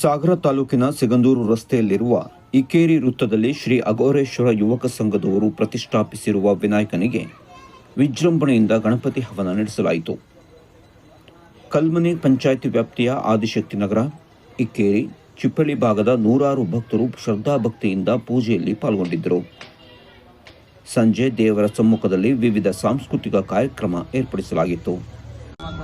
ಸಾಗರ ತಾಲೂಕಿನ ಸಿಗಂದೂರು ರಸ್ತೆಯಲ್ಲಿರುವ ಇಕ್ಕೇರಿ ವೃತ್ತದಲ್ಲಿ ಶ್ರೀ ಅಘೋರೇಶ್ವರ ಯುವಕ ಸಂಘದವರು ಪ್ರತಿಷ್ಠಾಪಿಸಿರುವ ವಿನಾಯಕನಿಗೆ ವಿಜೃಂಭಣೆಯಿಂದ ಗಣಪತಿ ಹವನ ನಡೆಸಲಾಯಿತು. ಕಲ್ಮನೆ ಪಂಚಾಯಿತಿ ವ್ಯಾಪ್ತಿಯ ಆದಿಶಕ್ತಿ ನಗರ ಇಕ್ಕೇರಿ ಚಿಪ್ಪಳ್ಳಿ ಭಾಗದ ನೂರಾರು ಭಕ್ತರು ಶ್ರದ್ಧಾಭಕ್ತಿಯಿಂದ ಪೂಜೆಯಲ್ಲಿ ಪಾಲ್ಗೊಂಡಿದ್ದರು. ಸಂಜೆ ದೇವರ ಸಮ್ಮುಖದಲ್ಲಿ ವಿವಿಧ ಸಾಂಸ್ಕೃತಿಕ ಕಾರ್ಯಕ್ರಮ ಏರ್ಪಡಿಸಲಾಗಿತ್ತು.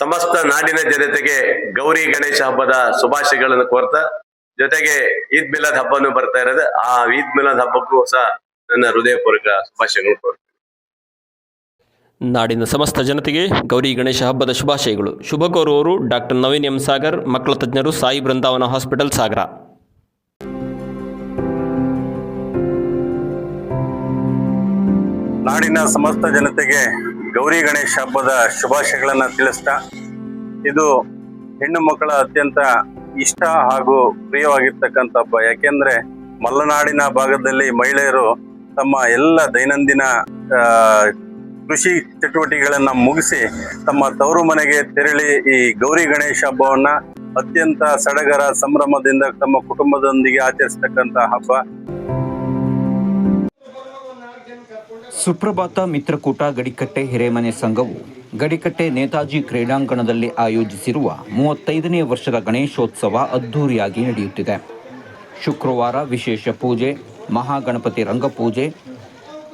ಸಮಸ್ತ ನಾಡಿನ ಜನತೆಗೆ ಗೌರಿ ಗಣೇಶ ಹಬ್ಬದ ಶುಭಾಶಯಗಳನ್ನು ಕೋರ್ತಾ. ಜೊತೆಗೆ ಈದ್ ಮಿಲಾದ್ ಹಬ್ಬನು ಬರ್ತಾ ಇರೋದು. ಆ ಈದ್ ಮಿಲಾದ್ ಹಬ್ಬಕ್ಕೂ ಸಹ ನನ್ನ ಹೃದಯಪೂರ್ವಕ ಶುಭಾಶಯಗಳು ಕೋರ್ತೀನಿ ನಾಡಿನ ಸಮಸ್ತ ಜನತೆಗೆ ಗೌರಿ ಗಣೇಶ ಹಬ್ಬದ ಶುಭಾಶಯಗಳು. ಶುಭ ಕೋರುವವರು ಡಾಕ್ಟರ್ ನವೀನ್ ಎಂ ಸಾಗರ್ ಮಕ್ಕಳ ತಜ್ಞರು ಸಾಯಿ ಬೃಂದಾವನ ಹಾಸ್ಪಿಟಲ್ ಸಾಗರ. ನಾಡಿನ ಸಮಸ್ತ ಜನತೆಗೆ ಗೌರಿ ಗಣೇಶ ಹಬ್ಬದ ಶುಭಾಶಯಗಳನ್ನು ತಿಳಿಸ್ತಾ ಇದು ಹೆಣ್ಣು ಮಕ್ಕಳ ಅತ್ಯಂತ ಇಷ್ಟ ಹಾಗೂ ಪ್ರಿಯವಾಗಿರ್ತಕ್ಕಂಥ ಹಬ್ಬ. ಯಾಕೆಂದ್ರೆ ಮಲೆನಾಡಿನ ಭಾಗದಲ್ಲಿ ಮಹಿಳೆಯರು ತಮ್ಮ ಎಲ್ಲ ದೈನಂದಿನ ಕೃಷಿ ಚಟುವಟಿಕೆಗಳನ್ನ ಮುಗಿಸಿ ತಮ್ಮ ತವರು ಮನೆಗೆ ತೆರಳಿ ಈ ಗೌರಿ ಗಣೇಶ ಹಬ್ಬವನ್ನ ಅತ್ಯಂತ ಸಡಗರ ಸಂಭ್ರಮದಿಂದ ತಮ್ಮ ಕುಟುಂಬದೊಂದಿಗೆ ಆಚರಿಸ್ತಕ್ಕಂಥ ಹಬ್ಬ. ಸುಪ್ರಭಾತ ಮಿತ್ರಕೂಟ ಗಡಿಕಟ್ಟೆ ಹಿರೇಮನೆ ಸಂಘವು ಗಡಿಕಟ್ಟೆ ನೇತಾಜಿ ಕ್ರೀಡಾಂಗಣದಲ್ಲಿ ಆಯೋಜಿಸಿರುವ ಮೂವತ್ತೈದನೇ ವರ್ಷದ ಗಣೇಶೋತ್ಸವ ಅದ್ಧೂರಿಯಾಗಿ ನಡೆಯುತ್ತಿದೆ. ಶುಕ್ರವಾರ ವಿಶೇಷ ಪೂಜೆ, ಮಹಾಗಣಪತಿ ರಂಗಪೂಜೆ,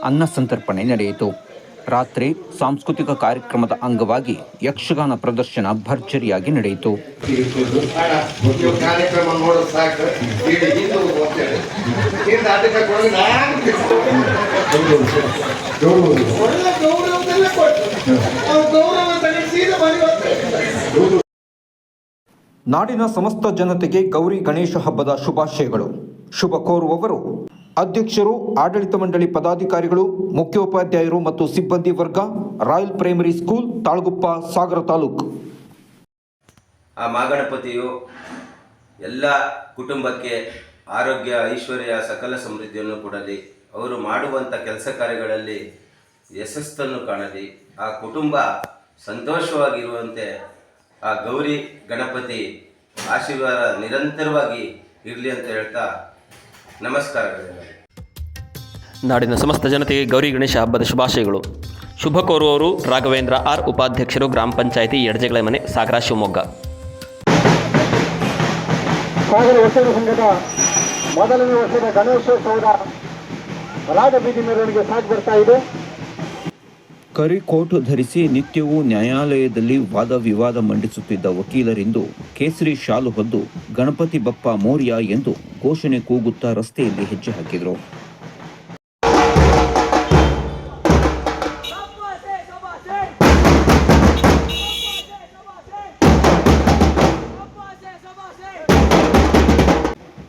ಅನ್ನ ಸಂತರ್ಪಣೆ ನಡೆಯಿತು. ರಾತ್ರಿ ಸಾಂಸ್ಕೃತಿಕ ಕಾರ್ಯಕ್ರಮದ ಅಂಗವಾಗಿ ಯಕ್ಷಗಾನ ಪ್ರದರ್ಶನ ಭರ್ಜರಿಯಾಗಿ ನಡೆಯಿತು. ನಾಡಿನ ಸಮಸ್ತ ಜನತೆಗೆ ಗೌರಿ ಗಣೇಶ ಹಬ್ಬದ ಶುಭಾಶಯಗಳು. ಶುಭ ಕೋರುವವರು ಅಧ್ಯಕ್ಷರು ಆಡಳಿತ ಮಂಡಳಿ ಪದಾಧಿಕಾರಿಗಳು, ಮುಖ್ಯೋಪಾಧ್ಯಾಯರು ಮತ್ತು ಸಿಬ್ಬಂದಿ ವರ್ಗ, royal primary school, Talguppa, Sagar taluk. ಆ ಮಾಗಣಪತಿಯು ಎಲ್ಲ ಕುಟುಂಬಕ್ಕೆ ಆರೋಗ್ಯ, ಐಶ್ವರ್ಯ, ಸಕಲ ಸಮೃದ್ಧಿಯನ್ನು ಕೊಡಲಿ. ಅವರು ಮಾಡುವಂಥ ಕೆಲಸ ಕಾರ್ಯಗಳಲ್ಲಿ ಯಶಸ್ಸನ್ನು ಕಾಣಲಿ. ಆ ಕುಟುಂಬ ಸಂತೋಷವಾಗಿರುವಂತೆ ಆ ಗೌರಿ ಗಣಪತಿ ಆಶೀರ್ವಾದ ನಿರಂತರವಾಗಿ ಇರಲಿ ಅಂತ ಹೇಳ್ತಾ ನಮಸ್ಕಾರಗಳು ನಾಡಿನ ಸಮಸ್ತ ಜನತೆಗೆ ಗೌರಿ ಗಣೇಶ ಹಬ್ಬದ ಶುಭಾಶಯಗಳು. ಶುಭ ಕೋರುವವರು ರಾಘವೇಂದ್ರ ಆರ್ ಉಪಾಧ್ಯಕ್ಷರು ಗ್ರಾಮ ಪಂಚಾಯಿತಿ ಎಡಜಗಳ ಮನೆ ಸಾಗರ ಶಿವಮೊಗ್ಗ. ಸಾಗರ ವಸತಿ ಸಂಘದ ಮೊದಲನೇ ವರ್ಷದ ಗಣೇಶೋತ್ಸವದ ರಾಜಬೀದಿ ಮೆರವಣಿಗೆ ಸಾಗಿ ಬರ್ತಾ ಇದೆ. ಕರಿಕೋಟ್ ಧರಿಸಿ ನಿತ್ಯವೂ ನ್ಯಾಯಾಲಯದಲ್ಲಿ ವಾದ ವಿವಾದ ಮಂಡಿಸುತ್ತಿದ್ದ ವಕೀಲರಿಂದು ಕೇಸರಿ ಶಾಲು ಹೊದ್ದು ಗಣಪತಿ ಬಪ್ಪ ಮೋರ್ಯ ಎಂದು ಘೋಷಣೆ ಕೂಗುತ್ತಾ ರಸ್ತೆಯಲ್ಲಿ ಹೆಜ್ಜೆ ಹಾಕಿದರು.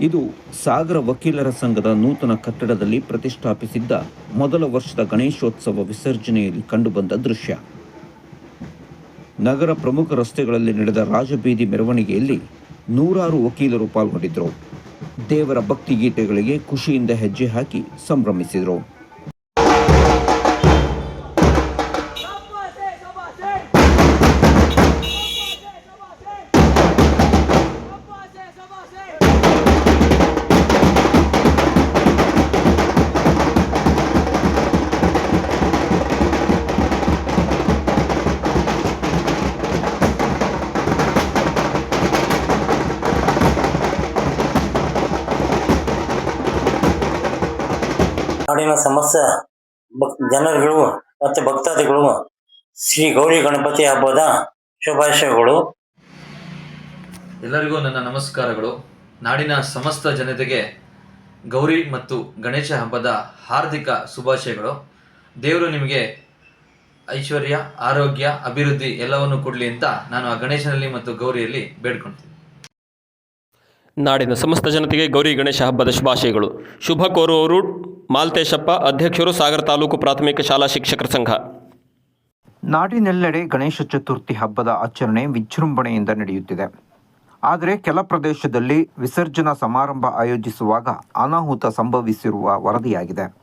ಇದು ಸಾಗರ ವಕೀಲರ ಸಂಘದ ನೂತನ ಕಟ್ಟಡದಲ್ಲಿ ಪ್ರತಿಷ್ಠಾಪಿಸಿದ್ದ ಮೊದಲ ವರ್ಷದ ಗಣೇಶೋತ್ಸವ ವಿಸರ್ಜನೆಯಲ್ಲಿ ಕಂಡುಬಂದ ದೃಶ್ಯ. ನಗರ ಪ್ರಮುಖ ರಸ್ತೆಗಳಲ್ಲಿ ನಡೆದ ರಾಜಬೀದಿ ಮೆರವಣಿಗೆಯಲ್ಲಿ ನೂರಾರು ವಕೀಲರು ಪಾಲ್ಗೊಂಡಿದ್ದರು. ದೇವರ ಭಕ್ತಿ ಗೀತೆಗಳಿಗೆ ಖುಷಿಯಿಂದ ಹೆಜ್ಜೆ ಹಾಕಿ ಸಂಭ್ರಮಿಸಿದರು. ನಾಡಿನ ಸಮಸ್ತ ಭಕ್ ಜನರುಗಳು ಮತ್ತು ಭಕ್ತಾದಿಗಳು ಶ್ರೀ ಗೌರಿ ಗಣಪತಿ ಹಬ್ಬದ ಶುಭಾಶಯಗಳು. ಎಲ್ಲರಿಗೂ ನನ್ನ ನಮಸ್ಕಾರಗಳು. ನಾಡಿನ ಸಮಸ್ತ ಜನತೆಗೆ ಗೌರಿ ಮತ್ತು ಗಣೇಶ ಹಬ್ಬದ ಹಾರ್ದಿಕ ಶುಭಾಶಯಗಳು. ದೇವರು ನಿಮಗೆ ಐಶ್ವರ್ಯ, ಆರೋಗ್ಯ, ಅಭಿವೃದ್ಧಿ ಎಲ್ಲವನ್ನು ಕೊಡಲಿ ಅಂತ ನಾನು ಆ ಗಣೇಶನಲ್ಲಿ ಮತ್ತು ಗೌರಿಯಲ್ಲಿ ಬೇಡ್ಕೊಳ್ತೀನಿ. ನಾಡಿನ ಸಮಸ್ತ ಜನತೆಗೆ ಗೌರಿ ಗಣೇಶ ಹಬ್ಬದ ಶುಭಾಶಯಗಳು. ಶುಭ ಕೋರುವವರು ಮಾಲ್ತೇಶಪ್ಪ, ಅಧ್ಯಕ್ಷರು ಸಾಗರ ತಾಲೂಕು ಪ್ರಾಥಮಿಕ ಶಾಲಾ ಶಿಕ್ಷಕರ ಸಂಘ. ನಾಡಿನೆಲ್ಲೆಡೆ ಗಣೇಶ ಚತುರ್ಥಿ ಹಬ್ಬದ ಆಚರಣೆ ವಿಜೃಂಭಣೆಯಿಂದ ನಡೆಯುತ್ತಿದೆ. ಆದರೆ ಕೆಲ ಪ್ರದೇಶದಲ್ಲಿ ವಿಸರ್ಜನಾ ಸಮಾರಂಭ ಆಯೋಜಿಸುವಾಗ ಅನಾಹುತ ಸಂಭವಿಸಿರುವ ವರದಿಯಾಗಿದೆ.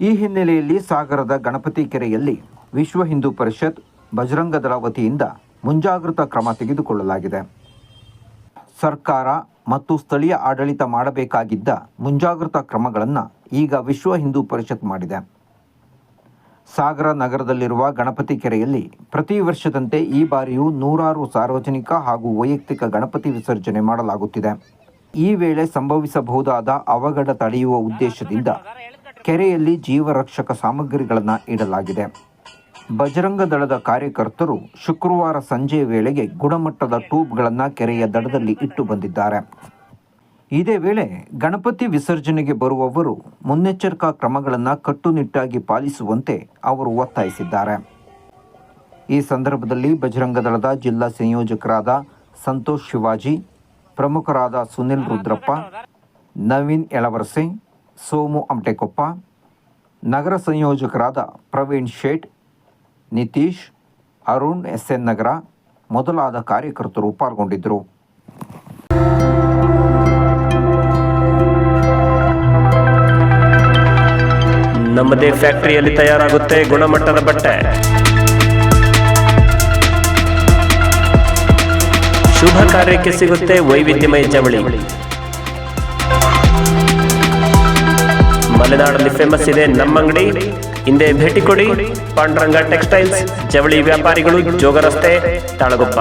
ಈ ಹಿನ್ನೆಲೆಯಲ್ಲಿ ಸಾಗರದ ಗಣಪತಿ ಕೆರೆಯಲ್ಲಿ ವಿಶ್ವ ಹಿಂದೂ ಪರಿಷತ್ ಬಜರಂಗದಳ ವತಿಯಿಂದ ಮುಂಜಾಗ್ರತಾ ಕ್ರಮ ತೆಗೆದುಕೊಳ್ಳಲಾಗಿದೆ. ಸರ್ಕಾರ ಮತ್ತು ಸ್ಥಳೀಯ ಆಡಳಿತ ಮಾಡಬೇಕಾಗಿದ್ದ ಮುಂಜಾಗ್ರತಾ ಕ್ರಮಗಳನ್ನು ಈಗ ವಿಶ್ವ ಹಿಂದೂ ಪರಿಷತ್ ಮಾಡಿದೆ. ಸಾಗರ ನಗರದಲ್ಲಿರುವ ಗಣಪತಿ ಕೆರೆಯಲ್ಲಿ ಪ್ರತಿ ವರ್ಷದಂತೆ ಈ ಬಾರಿಯೂ ನೂರಾರು ಸಾರ್ವಜನಿಕ ಹಾಗೂ ವೈಯಕ್ತಿಕ ಗಣಪತಿ ವಿಸರ್ಜನೆ ಮಾಡಲಾಗುತ್ತಿದೆ. ಈ ವೇಳೆ ಸಂಭವಿಸಬಹುದಾದ ಅವಘಡ ತಡೆಯುವ ಉದ್ದೇಶದಿಂದ ಕೆರೆಯಲ್ಲಿ ಜೀವರಕ್ಷಕ ಸಾಮಗ್ರಿಗಳನ್ನು ಇಡಲಾಗಿದೆ. ಬಜರಂಗ ದಳದ ಕಾರ್ಯಕರ್ತರು ಶುಕ್ರವಾರ ಸಂಜೆ ವೇಳೆಗೆ ಗುಣಮಟ್ಟದ ಟ್ಯೂಬ್ಗಳನ್ನು ಕೆರೆಯ ದಡದಲ್ಲಿ ಇಟ್ಟು ಬಂದಿದ್ದಾರೆ. ಇದೇ ವೇಳೆ ಗಣಪತಿ ವಿಸರ್ಜನೆಗೆ ಬರುವವರು ಮುನ್ನೆಚ್ಚರಿಕಾ ಕ್ರಮಗಳನ್ನು ಕಟ್ಟುನಿಟ್ಟಾಗಿ ಪಾಲಿಸುವಂತೆ ಅವರು ಒತ್ತಾಯಿಸಿದ್ದಾರೆ. ಈ ಸಂದರ್ಭದಲ್ಲಿ ಬಜರಂಗ ದಳದ ಜಿಲ್ಲಾ ಸಂಯೋಜಕರಾದ ಸಂತೋಷ್ ಶಿವಾಜಿ, ಪ್ರಮುಖರಾದ ಸುನಿಲ್ ರುದ್ರಪ್ಪ, ನವೀನ್ ಎಳವರಸೆ ಸೋಮು ಅಮಟೆಕೊಪ್ಪ ನಗರ ಸಂಯೋಜಕರಾದ ಪ್ರವೀಣ್ ಶೇಟ್ ನಿತೀಶ್, ಅರುಣ್ ಎಸ್ ಎನ್ ನಗರ ಮೊದಲಾದ ಕಾರ್ಯಕರ್ತರು ಪಾಲ್ಗೊಂಡಿದ್ದರು. ನಮ್ಮದೇ ಫ್ಯಾಕ್ಟರಿಯಲ್ಲಿ ತಯಾರಾಗುತ್ತೆ ಗುಣಮಟ್ಟದ ಬಟ್ಟೆ. ಶುಭ ಕಾರ್ಯಕ್ಕೆ ಸಿಗುತ್ತೆ ವೈವಿಧ್ಯಮಯ ಜವಳಿ. ಮಲೆನಾಡಲ್ಲಿ ಫೇಮಸ್ ಇದೆ ನಮ್ಮ ಅಂಗಡಿ. ಹಿಂದೆ ಭೇಟಿ ಕೊಡಿ. ಪಾಂಡುರಂಗ ಟೆಕ್ಸ್ಟೈಲ್ಸ್, ಜವಳಿ ವ್ಯಾಪಾರಿಗಳು, ಜೋಗ ರಸ್ತೆ, ತಾಳಗುಪ್ಪ.